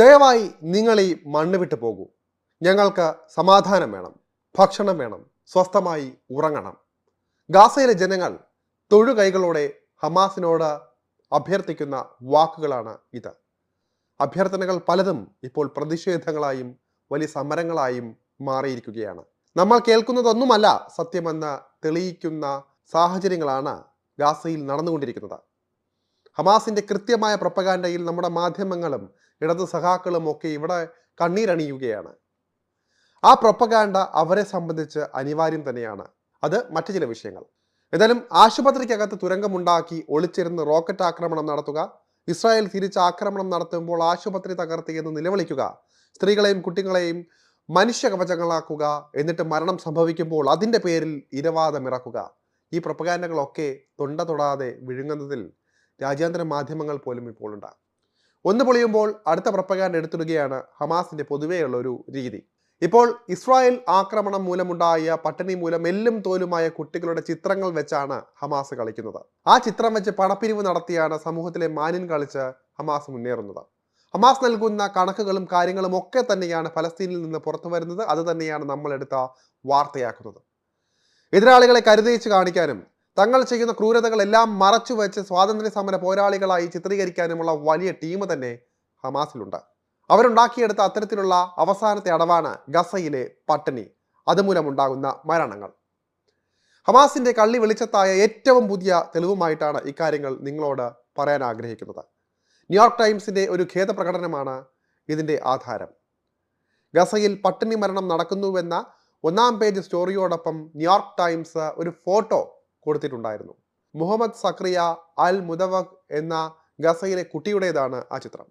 ദയവായി നിങ്ങൾ ഈ മണ്ണ് വിട്ട് പോകൂ. ഞങ്ങൾക്ക് സമാധാനം വേണം ഭക്ഷണം വേണം സ്വസ്ഥമായി ഉറങ്ങണം. ഗാസയിലെ ജനങ്ങൾ തൊഴുകൈകളോടെ ഹമാസിനോട് അഭ്യർത്ഥിക്കുന്ന വാക്കുകളാണ് ഇത്. അഭ്യർത്ഥനകൾ പലതും ഇപ്പോൾ പ്രതിഷേധങ്ങളായും വലിയ സമരങ്ങളായും മാറിയിരിക്കുകയാണ്. നമ്മൾ കേൾക്കുന്നതൊന്നുമല്ല സത്യമെന്ന് തെളിയിക്കുന്ന സാഹചര്യങ്ങളാണ് ഗാസയിൽ നടന്നുകൊണ്ടിരിക്കുന്നത്. ഹമാസിന്റെ കൃത്യമായ പ്രപ്പകാൻഡയിൽ നമ്മുടെ മാധ്യമങ്ങളും ഇടത് സഖാക്കളും ഒക്കെ ഇവിടെ കണ്ണീരണിയുകയാണ്. ആ പ്രൊപ്പഗാൻഡ അവരെ സംബന്ധിച്ച് അനിവാര്യം തന്നെയാണ്. അത് മറ്റു ചില വിഷയങ്ങൾ. ഏതായാലും ആശുപത്രിക്കകത്ത് തുരങ്കമുണ്ടാക്കി ഒളിച്ചിരുന്ന് റോക്കറ്റ് ആക്രമണം നടത്തുക ഇസ്രായേൽ തിരിച്ച് ആക്രമണം നടത്തുമ്പോൾ ആശുപത്രി തകർത്തി എന്ന് നിലവിളിക്കുക സ്ത്രീകളെയും കുട്ടികളെയും മനുഷ്യ കവചങ്ങളാക്കുക എന്നിട്ട് മരണം സംഭവിക്കുമ്പോൾ അതിന്റെ പേരിൽ ഇരവാദം ഇറക്കുക. ഈ പ്രൊപ്പഗാൻഡകളൊക്കെ തൊണ്ട തൊടാതെ വിഴുങ്ങുന്നതിൽ രാജ്യാന്തര മാധ്യമങ്ങൾ പോലും ഇപ്പോൾ ഉണ്ട് ഒന്ന് പൊളിയുമ്പോൾ അടുത്ത പ്രപ്പകാരൻ എടുത്തിടുകയാണ് ഹമാസിന്റെ പൊതുവെയുള്ള ഒരു രീതി. ഇപ്പോൾ ഇസ്രായേൽ ആക്രമണം മൂലമുണ്ടായ പട്ടിണി മൂലം എല്ലും തോലുമായ കുട്ടികളുടെ ചിത്രങ്ങൾ വെച്ചാണ് ഹമാസ് കളിക്കുന്നത്. ആ ചിത്രം വെച്ച് പണപ്പിരിവ് നടത്തിയാണ് സമൂഹത്തിലെ മാന്യൻ കളിച്ച് ഹമാസ് മുന്നേറുന്നത്. ഹമാസ് നൽകുന്ന കണക്കുകളും കാര്യങ്ങളും ഒക്കെ തന്നെയാണ് ഫലസ്തീനിൽ നിന്ന് പുറത്തു വരുന്നത്. അത് തന്നെയാണ് നമ്മളെടുത്ത വാർത്തയാക്കുന്നത്. എതിരാളികളെ കരുതയിച്ച് കാണിക്കാനും തങ്ങൾ ചെയ്യുന്ന ക്രൂരതകളെല്ലാം മറച്ചു വെച്ച് സ്വാതന്ത്ര്യ സമര പോരാളികളായി ചിത്രീകരിക്കാനുമുള്ള വലിയ ടീം തന്നെ ഹമാസിലുണ്ട്. അവരുണ്ടാക്കിയെടുത്ത അത്തരത്തിലുള്ള അവസാനത്തെ അടവാണ് ഗസയിലെ പട്ടിണി. അതുമൂലമുണ്ടാകുന്ന മരണങ്ങൾ. ഹമാസിന്റെ കള്ളി വെളിച്ചത്തായ ഏറ്റവും പുതിയ തെളിവുമായിട്ടാണ് ഇക്കാര്യങ്ങൾ നിങ്ങളോട് പറയാൻ ആഗ്രഹിക്കുന്നത്. ന്യൂയോർക്ക് ടൈംസിന്റെ ഒരു ഖേദ പ്രകടനമാണ് ഇതിന്റെ ആധാരം. ഗസയിൽ പട്ടിണി മരണം നടക്കുന്നുവെന്ന ഒന്നാം പേജ് സ്റ്റോറിയോടൊപ്പം ന്യൂയോർക്ക് ടൈംസ് ഒരു ഫോട്ടോ കൊടുത്തിട്ടുണ്ടായിരുന്നു. മുഹമ്മദ് സക്രിയ അൽ മുദവക് എന്ന ഗസയിലെ കുട്ടിയുടേതാണ് ആ ചിത്രം.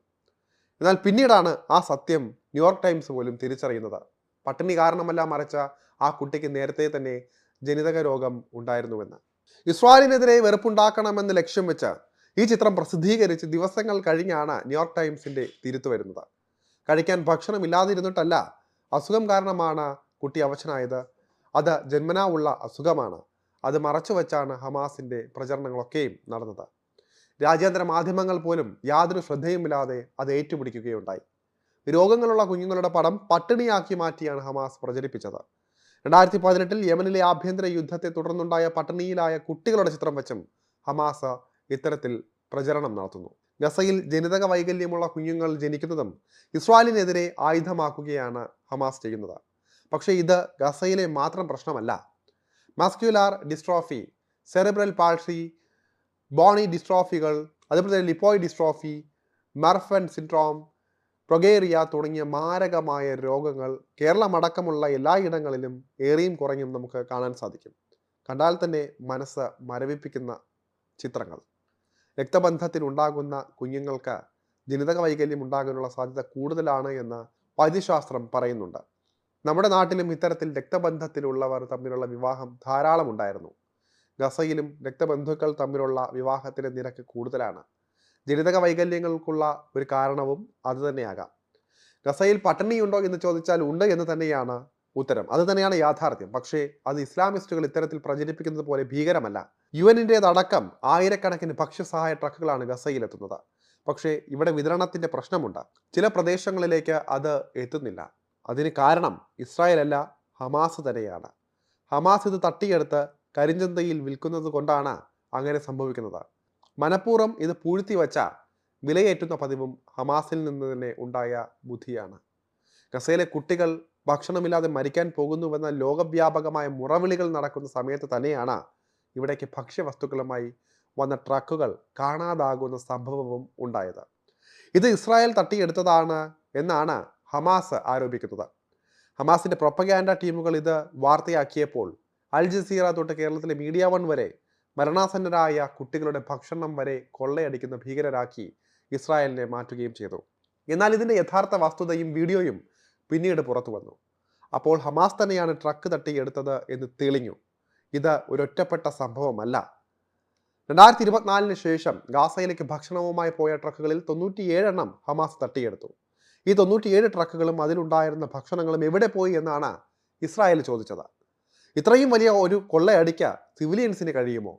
എന്നാൽ പിന്നീടാണ് ആ സത്യം ന്യൂയോർക്ക് ടൈംസ് പോലും തിരിച്ചറിയുന്നത്. പട്ടിണി കാരണമല്ല മറച്ച ആ കുട്ടിക്ക് നേരത്തെ തന്നെ ജനിതക രോഗം ഉണ്ടായിരുന്നുവെന്ന്. ഇസ്രായേലിനെതിരെ വെറുപ്പുണ്ടാക്കണമെന്ന് ലക്ഷ്യം വെച്ച് ഈ ചിത്രം പ്രസിദ്ധീകരിച്ച് ദിവസങ്ങൾ കഴിഞ്ഞാണ് ന്യൂയോർക്ക് ടൈംസിന്റെ തിരുത്തു വരുന്നത്. കഴിക്കാൻ ഭക്ഷണം ഇല്ലാതിരുന്നിട്ടല്ല അസുഖം കാരണമാണ് കുട്ടി അവശനായത്. അത് ജന്മനാ ഉള്ള അസുഖമാണ്. അത് മറച്ചു വച്ചാണ് ഹമാസിന്റെ പ്രചരണങ്ങളൊക്കെയും നടന്നത്. രാജ്യാന്തര മാധ്യമങ്ങൾ പോലും യാതൊരു ശ്രദ്ധയുമില്ലാതെ അത് ഏറ്റുപിടിക്കുകയുണ്ടായി. രോഗങ്ങളുള്ള കുഞ്ഞുങ്ങളുടെ പടം പട്ടിണിയാക്കി മാറ്റിയാണ് ഹമാസ് പ്രചരിപ്പിച്ചത്. രണ്ടായിരത്തി പതിനെട്ടിൽ യമനിലെ ആഭ്യന്തര യുദ്ധത്തെ തുടർന്നുണ്ടായ പട്ടിണിയിലായ കുട്ടികളുടെ ചിത്രം വെച്ചും ഹമാസ് ഇത്തരത്തിൽ പ്രചരണം നടത്തുന്നു. ഗസയിൽ ജനിതക വൈകല്യമുള്ള കുഞ്ഞുങ്ങൾ ജനിക്കുന്നതും ഇസ്രായേലിനെതിരെ ആയുധമാക്കുകയാണ് ഹമാസ് ചെയ്യുന്നത്. പക്ഷേ ഇത് ഗസയിലെ മാത്രം പ്രശ്നമല്ല. Muscular dystrophy cerebral palsy bony ഡിസ്ട്രോഫികൾ അതുപോലെ തന്നെ ലിപ്പോയ് ഡിസ്ട്രോഫി മർഫൻ സിൻഡ്രോം പ്രൊഗേറിയ തുടങ്ങിയ മാരകമായ രോഗങ്ങൾ കേരളമടക്കമുള്ള എല്ലായിടങ്ങളിലും ഏറിയും കുറഞ്ഞും നമുക്ക് കാണാൻ സാധിക്കും. കണ്ടാൽ തന്നെ മനസ്സ് മരവിപ്പിക്കുന്ന ചിത്രങ്ങൾ. രക്തബന്ധത്തിൽ ഉണ്ടാകുന്ന കുഞ്ഞുങ്ങൾക്ക് ജനിതക വൈകല്യം ഉണ്ടാകാനുള്ള സാധ്യത കൂടുതലാണ് എന്ന് വൈദ്യശാസ്ത്രം പറയുന്നുണ്ട്. നമ്മുടെ നാട്ടിലും ഇത്തരത്തിൽ രക്തബന്ധത്തിലുള്ളവർ തമ്മിലുള്ള വിവാഹം ധാരാളം ഉണ്ടായിരുന്നു. ഗസയിലും രക്തബന്ധുക്കൾ തമ്മിലുള്ള വിവാഹത്തിന്റെ നിരക്ക് കൂടുതലാണ്. ജനിതക വൈകല്യങ്ങൾക്കുള്ള ഒരു കാരണവും അതുതന്നെയാകാം ഗസയിൽ പട്ടിണിയുണ്ടോ എന്ന് ചോദിച്ചാൽ ഉണ്ട് എന്ന് തന്നെയാണ് ഉത്തരം. അത് തന്നെയാണ് യാഥാർത്ഥ്യം. പക്ഷേ അത് ഇസ്ലാമിസ്റ്റുകൾ ഇത്തരത്തിൽ പ്രചരിപ്പിക്കുന്നത് പോലെ ഭീകരമല്ല. യു എന്നിന്റെതടക്കം ആയിരക്കണക്കിന് ഭക്ഷ്യസഹായ ട്രക്കുകളാണ് ഗസയിലെത്തുന്നത്. പക്ഷേ ഇവിടെ വിതരണത്തിന്റെ പ്രശ്നമുണ്ട്. ചില പ്രദേശങ്ങളിലേക്ക് അത് എത്തുന്നില്ല. അതിന് കാരണം ഇസ്രായേൽ അല്ല ഹമാസ് തന്നെയാണ്. ഹമാസ് ഇത് തട്ടിയെടുത്ത് കരിഞ്ചന്തയിൽ വിൽക്കുന്നത് കൊണ്ടാണ് അങ്ങനെ സംഭവിക്കുന്നത്. മനഃപൂർവം ഇത് പൂഴ്ത്തി വച്ച വിലയേറ്റുന്ന പതിവും ഹമാസിൽ നിന്ന് തന്നെ ഉണ്ടായ ബുദ്ധിയാണ്. ഗസയിലെ കുട്ടികൾ ഭക്ഷണമില്ലാതെ മരിക്കാൻ പോകുന്നുവെന്ന ലോകവ്യാപകമായ മുറവിളികൾ നടക്കുന്ന സമയത്ത് തന്നെയാണ് ഇവിടേക്ക് ഭക്ഷ്യവസ്തുക്കളുമായി വന്ന ട്രക്കുകൾ കാണാതാകുന്ന സംഭവവും ഉണ്ടായത്. ഇത് ഇസ്രായേൽ തട്ടിയെടുത്തതാണ് എന്നാണ് ഹമാസ് ആരോപിക്കുന്നത്. ഹമാസിന്റെ പ്രൊപ്പഗാൻഡ ടീമുകൾ ഇത് വാർത്തയാക്കിയപ്പോൾ അൽ ജസീറ തൊട്ട് കേരളത്തിലെ മീഡിയ വൺ വരെ മരണാസന്നരായ കുട്ടികളുടെ ഭക്ഷണം വരെ കൊള്ളയടിക്കുന്ന ഭീകരരാക്കി ഇസ്രായേലിനെ മാറ്റുകയും ചെയ്തു. എന്നാൽ ഇതിന്റെ യഥാർത്ഥ വസ്തുതയും വീഡിയോയും പിന്നീട് പുറത്തു വന്നു. അപ്പോൾ ഹമാസ് തന്നെയാണ് ട്രക്ക് തട്ടിയെടുത്തത് എന്ന് തെളിഞ്ഞു. ഇത് ഒരൊറ്റപ്പെട്ട സംഭവമല്ല. രണ്ടായിരത്തി ഇരുപത്തിനാലിന് ശേഷം ഗാസയിലേക്ക് ഭക്ഷണവുമായി പോയ ട്രക്കുകളിൽ തൊണ്ണൂറ്റിയേഴെണ്ണം ഹമാസ് തട്ടിയെടുത്തു. ഈ തൊണ്ണൂറ്റിയേഴ് ട്രക്കുകളും അതിലുണ്ടായിരുന്ന ഭക്ഷണങ്ങളും എവിടെ പോയി എന്നാണ് ഇസ്രായേൽ ചോദിച്ചത്. ഇത്രയും വലിയ ഒരു കൊള്ളയടിക്ക സിവിലിയൻസിന് കഴിയുമോ?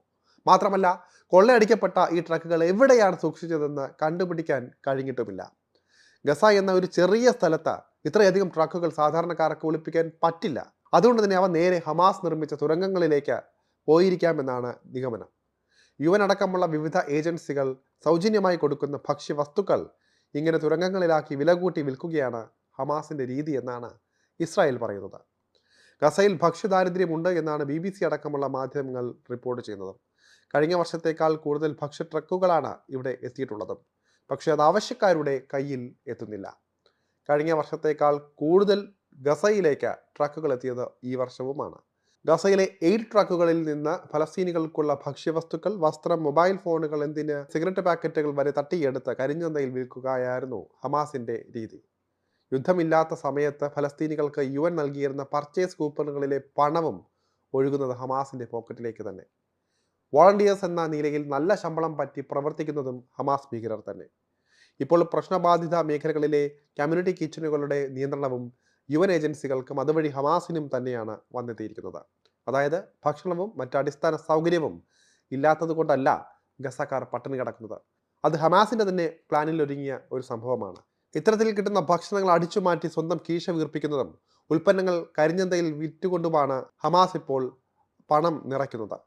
മാത്രമല്ല കൊള്ളയടിക്കപ്പെട്ട ഈ ട്രക്കുകൾ എവിടെയാണ് സൂക്ഷിച്ചതെന്ന് കണ്ടുപിടിക്കാൻ കഴിഞ്ഞിട്ടുമില്ല. ഗസ എന്ന ഒരു ചെറിയ സ്ഥലത്ത് ഇത്രയധികം ട്രക്കുകൾ സാധാരണക്കാർക്ക് ഒളിപ്പിക്കാൻ പറ്റില്ല. അതുകൊണ്ട് തന്നെ അവ നേരെ ഹമാസ് നിർമ്മിച്ച തുരങ്കങ്ങളിലേക്ക് പോയിരിക്കാമെന്നാണ് നിഗമനം. യു അടക്കമുള്ള വിവിധ ഏജൻസികൾ സൗജന്യമായി കൊടുക്കുന്ന ഭക്ഷ്യവസ്തുക്കൾ ഇങ്ങനെ തുരങ്കങ്ങളിലാക്കി വില കൂട്ടി വിൽക്കുകയാണ് ഹമാസിന്റെ രീതി എന്നാണ് ഇസ്രായേൽ പറയുന്നത്. ഗസയിൽ ഭക്ഷ്യദാരിദ്ര്യമുണ്ട് എന്നാണ് ബി ബി സി അടക്കമുള്ള മാധ്യമങ്ങൾ റിപ്പോർട്ട് ചെയ്യുന്നത്. കഴിഞ്ഞ വർഷത്തേക്കാൾ കൂടുതൽ ഭക്ഷ്യ ട്രക്കുകളാണ് ഇവിടെ എത്തിയിട്ടുള്ളത്. പക്ഷേ അത് ആവശ്യക്കാരുടെ കയ്യിൽ എത്തുന്നില്ല. കഴിഞ്ഞ വർഷത്തേക്കാൾ കൂടുതൽ ഗസയിലേക്ക് ട്രക്കുകൾ എത്തിയത് ഈ വർഷവുമാണ്. ഗസയിലെ എയ്ഡ് ട്രക്കുകളിൽ നിന്ന് ഫലസ്തീനികൾക്കുള്ള ഭക്ഷ്യവസ്തുക്കൾ വസ്ത്രം മൊബൈൽ ഫോണുകൾ എന്തിന് സിഗരറ്റ് പാക്കറ്റുകൾ വരെ തട്ടിയെടുത്ത് കരിഞ്ചന്തയിൽ വിൽക്കുകയായിരുന്നു ഹമാസിന്റെ രീതി. യുദ്ധമില്ലാത്ത സമയത്ത് ഫലസ്തീനികൾക്ക് യു എൻ നൽകിയിരുന്ന പർച്ചേസ് കൂപ്പണുകളിലെ പണവും ഒഴുകുന്നത് ഹമാസിന്റെ പോക്കറ്റിലേക്ക് തന്നെ. വോളണ്ടിയേഴ്സ് എന്ന നിലയിൽ നല്ല ശമ്പളം പറ്റി പ്രവർത്തിക്കുന്നതും ഹമാസ് ഭീകരർ തന്നെ. ഇപ്പോൾ പ്രശ്നബാധിത മേഖലകളിലെ കമ്മ്യൂണിറ്റി കിച്ചണുകളുടെ നിയന്ത്രണവും യു എൻ ഏജൻസികൾക്കും അതുവഴി ഹമാസിനും തന്നെയാണ് വന്നെത്തിയിരിക്കുന്നത്. അതായത് ഭക്ഷണവും മറ്റടിസ്ഥാന സൗകര്യവും ഇല്ലാത്തത് കൊണ്ടല്ല ഗസക്കാർ പട്ടിണി കിടക്കുന്നത്. അത് ഹമാസിന്റെ തന്നെ പ്ലാനിൽ ഒരുങ്ങിയ ഒരു സംഭവമാണ്. ഇത്തരത്തിൽ കിട്ടുന്ന ഭക്ഷണങ്ങൾ അടിച്ചു മാറ്റി സ്വന്തം കീശ വീർപ്പിക്കുന്നതും ഉൽപ്പന്നങ്ങൾ കരിഞ്ഞന്തയിൽ വിറ്റുകൊണ്ടുമാണ് ഹമാസ് ഇപ്പോൾ പണം നിറയ്ക്കുന്നത്.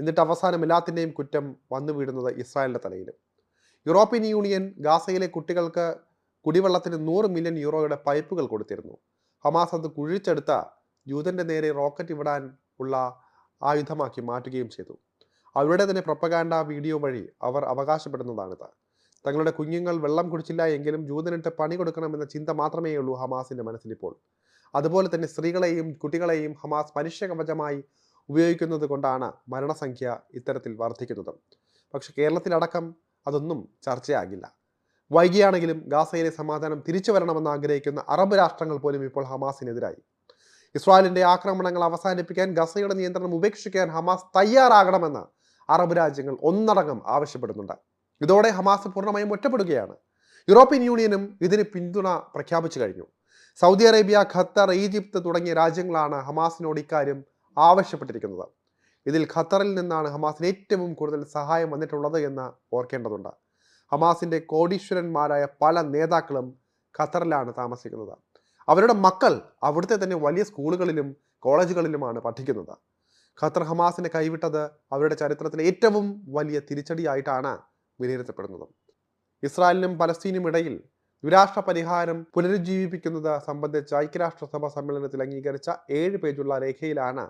എന്നിട്ട് അവസാനം എല്ലാത്തിന്റെയും കുറ്റം വന്നു വീടുന്നത് ഇസ്രായേലിന്റെ തലയിലും. യൂറോപ്യൻ യൂണിയൻ ഗാസയിലെ കുട്ടികൾക്ക് കുടിവെള്ളത്തിന് നൂറ് മില്യൺ യൂറോയുടെ പൈപ്പുകൾ കൊടുത്തിരുന്നു. ഹമാസ് അത് കുഴിച്ചെടുത്ത യൂതന്റെ നേരെ റോക്കറ്റ് വിടാൻ ഉള്ള ആയുധമാക്കി മാറ്റുകയും ചെയ്തു. അവരുടെ തന്നെ പ്രൊപ്പഗാൻഡ വീഡിയോ വഴി അവർ അവകാശപ്പെടുന്നതാണിത്. തങ്ങളുടെ കുഞ്ഞുങ്ങൾ വെള്ളം കുടിച്ചില്ല എങ്കിലും ജൂതനിട്ട് പണി കൊടുക്കണമെന്ന ചിന്ത മാത്രമേ ഉള്ളൂ ഹമാസിന്റെ മനസ്സിലിപ്പോൾ. അതുപോലെ തന്നെ സ്ത്രീകളെയും കുട്ടികളെയും ഹമാസ് മനുഷ്യ കവചമായി ഉപയോഗിക്കുന്നത് കൊണ്ടാണ് മരണസംഖ്യ ഇത്തരത്തിൽ വർദ്ധിക്കുന്നത്. പക്ഷെ കേരളത്തിലടക്കം അതൊന്നും ചർച്ചയാകില്ല. വൈകിയാണെങ്കിലും ഗാസയിലെ സമാധാനം തിരിച്ചു വരണമെന്ന് ആഗ്രഹിക്കുന്ന അറബ് രാഷ്ട്രങ്ങൾ പോലും ഇപ്പോൾ ഹമാസിനെതിരായി. ഇസ്രായേലിന്റെ ആക്രമണങ്ങൾ അവസാനിപ്പിക്കാൻ ഗസയുടെ നിയന്ത്രണം ഉപേക്ഷിക്കാൻ ഹമാസ് തയ്യാറാകണമെന്ന് അറബ് രാജ്യങ്ങൾ ഒന്നടങ്കം ആവശ്യപ്പെടുന്നുണ്ട്. ഇതോടെ ഹമാസ് പൂർണമായും ഒറ്റപ്പെടുകയാണ്. യൂറോപ്യൻ യൂണിയനും ഇതിന് പിന്തുണ പ്രഖ്യാപിച്ചു കഴിഞ്ഞു. സൗദി അറേബ്യ ഖത്തർ ഈജിപ്ത് തുടങ്ങിയ രാജ്യങ്ങളാണ് ഹമാസിനോട് ഇക്കാര്യം ആവശ്യപ്പെട്ടിരിക്കുന്നത്. ഇതിൽ ഖത്തറിൽ നിന്നാണ് ഹമാസിന് ഏറ്റവും കൂടുതൽ സഹായം വന്നിട്ടുള്ളത് എന്ന് ഓർക്കേണ്ടതുണ്ട്. ഹമാസിന്റെ കോടീശ്വരന്മാരായ പല നേതാക്കളും ഖത്തറിലാണ് താമസിക്കുന്നത്. അവരുടെ മക്കൾ അവിടുത്തെ തന്നെ വലിയ സ്കൂളുകളിലും കോളേജുകളിലുമാണ് പഠിക്കുന്നത്. ഖത്തർ ഹമാസിനെ കൈവിട്ടത് അവരുടെ ചരിത്രത്തിലെ ഏറ്റവും വലിയ തിരിച്ചടിയായിട്ടാണ് വിലയിരുത്തപ്പെടുന്നത്. ഇസ്രായേലിനും പലസ്തീനും ഇടയിൽ ദ്വിരാഷ്ട്ര പരിഹാരം പുനരുജ്ജീവിപ്പിക്കുന്നത് സംബന്ധിച്ച ഐക്യരാഷ്ട്രസഭ സമ്മേളനത്തിൽ അംഗീകരിച്ച ഏഴ് പേജുള്ള രേഖയിലാണ്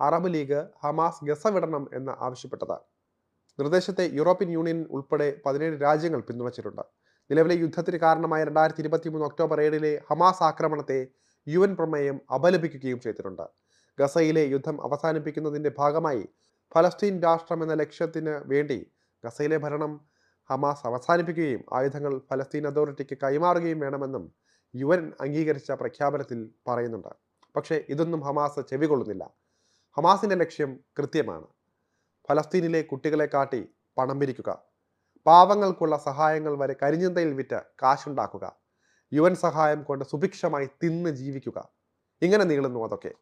അറബ് ലീഗ് ഹമാസ് ഗസ വിടണം എന്ന് ആവശ്യപ്പെട്ടത്. നിർദ്ദേശത്തെ യൂറോപ്യൻ യൂണിയൻ ഉൾപ്പെടെ പതിനേഴ് രാജ്യങ്ങൾ പിന്തുണച്ചിട്ടുണ്ട്. നിലവിലെ യുദ്ധത്തിന് കാരണമായ രണ്ടായിരത്തി ഇരുപത്തി മൂന്ന് ഒക്ടോബർ ഏഴിലെ ഹമാസ് ആക്രമണത്തെ യു എൻ പ്രമേയം അപലപിക്കുകയും ചെയ്തിട്ടുണ്ട്. ഗസയിലെ യുദ്ധം അവസാനിപ്പിക്കുന്നതിന്റെ ഭാഗമായി ഫലസ്തീൻ രാഷ്ട്രം എന്ന ലക്ഷ്യത്തിന് വേണ്ടി ഗസയിലെ ഭരണം ഹമാസ് അവസാനിപ്പിക്കുകയും ആയുധങ്ങൾ ഫലസ്തീൻ അതോറിറ്റിക്ക് കൈമാറുകയും വേണമെന്നും യു എൻ അംഗീകരിച്ച പ്രഖ്യാപനത്തിൽ പറയുന്നുണ്ട്. പക്ഷേ ഇതൊന്നും ഹമാസ് ചെവികൊള്ളുന്നില്ല. ഹമാസിന്റെ ലക്ഷ്യം കൃത്യമാണ്. ഫലസ്തീനിലെ കുട്ടികളെ കാട്ടി പണം പിരിക്കുക. പാവങ്ങൾക്കുള്ള സഹായങ്ങൾ വരെ കരിഞ്ഞന്തയിൽ വിറ്റ് കാശുണ്ടാക്കുക. യു എൻ സഹായം കൊണ്ട് സുഭിക്ഷമായി തിന്ന് ജീവിക്കുക. ഇങ്ങനെ നീളുന്നു അതൊക്കെ.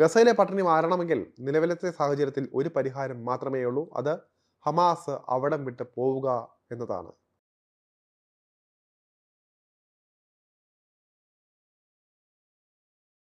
ഗസയിലെ പട്ടിണി മാറണമെങ്കിൽ നിലവിലത്തെ സാഹചര്യത്തിൽ ഒരു പരിഹാരം മാത്രമേ ഉള്ളൂ അത് ഹമാസ് അവിടം വിട്ട് പോവുക എന്നതാണ്.